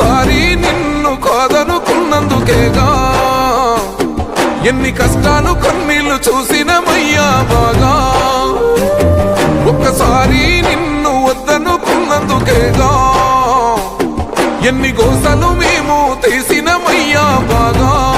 ఒక్కసారి నిన్ను కాదనుకున్నందుకేగా? ఎన్ని కష్టాలు కన్నీళ్ళు చూసినమయ్యా బాగా? ఒక్కసారి నిన్ను వద్దనుకున్నందుకేగా? ఎన్ని గోసలు మేము తీసినమయ్యా బాగా?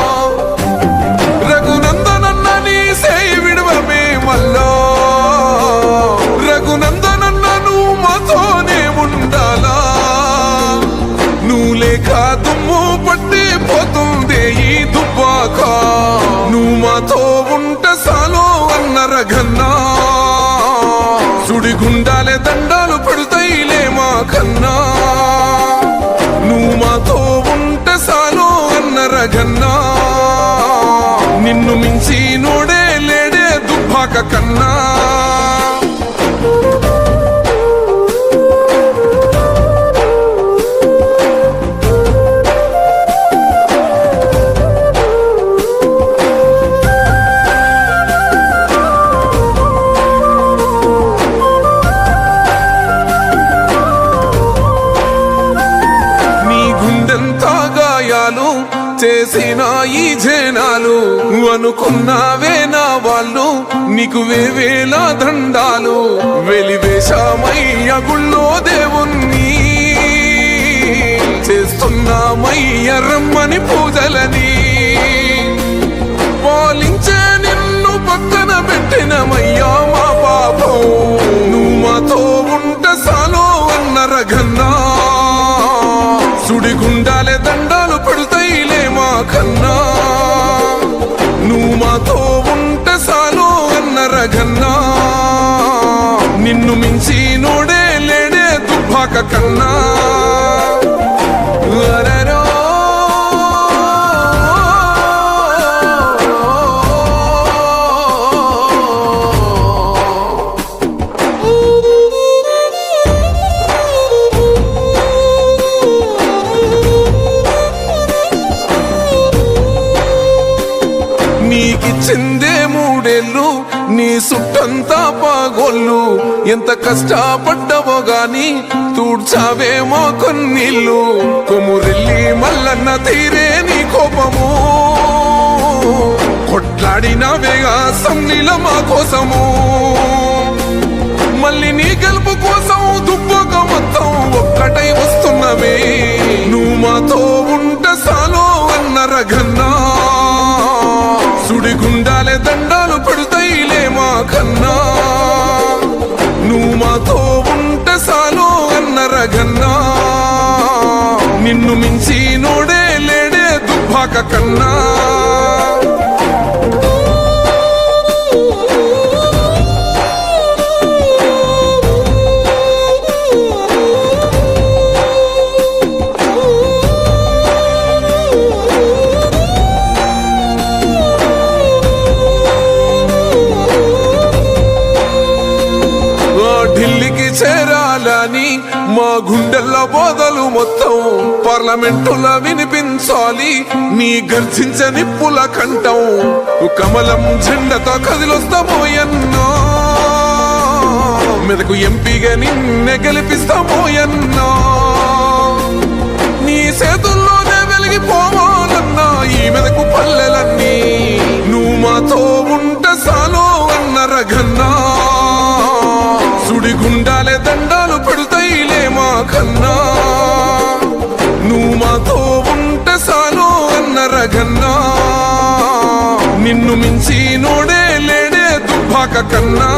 రఘన్నా సుడిగుండాలే దండాలు పెడతాయిలే మా కన్నా. నువ్వు మాతో ఉంటే సాలో అన్న రఘన్నా. నిన్ను మించి నోడే లేడే దుబ్బాక కన్నా. చేసిన ఈ జనాలు అనుకున్నావే నా వాళ్ళు. నీకు వేవేల దండాలు. వెలివేశామయ్య గుళ్ళో దేవుణ్ణి. చేస్తున్నామయ్య రమ్మని పూజలని. పాలించే నిన్ను పక్కన పెట్టినమయ్యా మా పాపం నువ్వు మాతో ఉంటే సాలో అన్న రఘన్నా. సుడిగుండాలే నీకిచ్చిందే మూడేళ్ళు నీ సుట్టంతా పాగోళ్ళు. ఎంత కష్టపడ్డవో గాని తూడ్చావేమో కొన్నిళ్ళు. కొమురెల్లి మల్లన్న తీరే నీ కోపము. కొట్లాడినవేగా సమ్నిల మా కోసము. మళ్ళీ నీ గెలుపు కోసం దుబ్బక మొత్తం ఒక్కటై వస్తున్నవే. నాతో మాతో ఉంటే సాలో అన్న రఘన్నా నిన్ను మించి నోడే లేడే దుబ్బాక కన్నా. చేరాలని మా గుండెల్లో బోధలు మొత్తం పార్లమెంటులో వినిపించాలి. నీ గర్జించే నిప్పుల కంఠం కమలం జెండతో కదిలొస్తామో ఎన్నో. మెదకు ఎంపీగా నిన్నే గెలిపిస్తామో ఎన్నో. నీ చేతుల్లోనే వెలిగిపోవాలన్నా ఈ మెదకు పల్లెలన్నీ. నువ్వు మాతో ఉంటే సాలో అన్న రఘన్నా. గుండాలే దండాలు పెడతాయిలే మా కన్నా. నువ్వు మాతో ఉంటే సాలో అన్న రఘన్నా నిన్ను మించి నోడే లేడే దుబ్బాక కన్నా.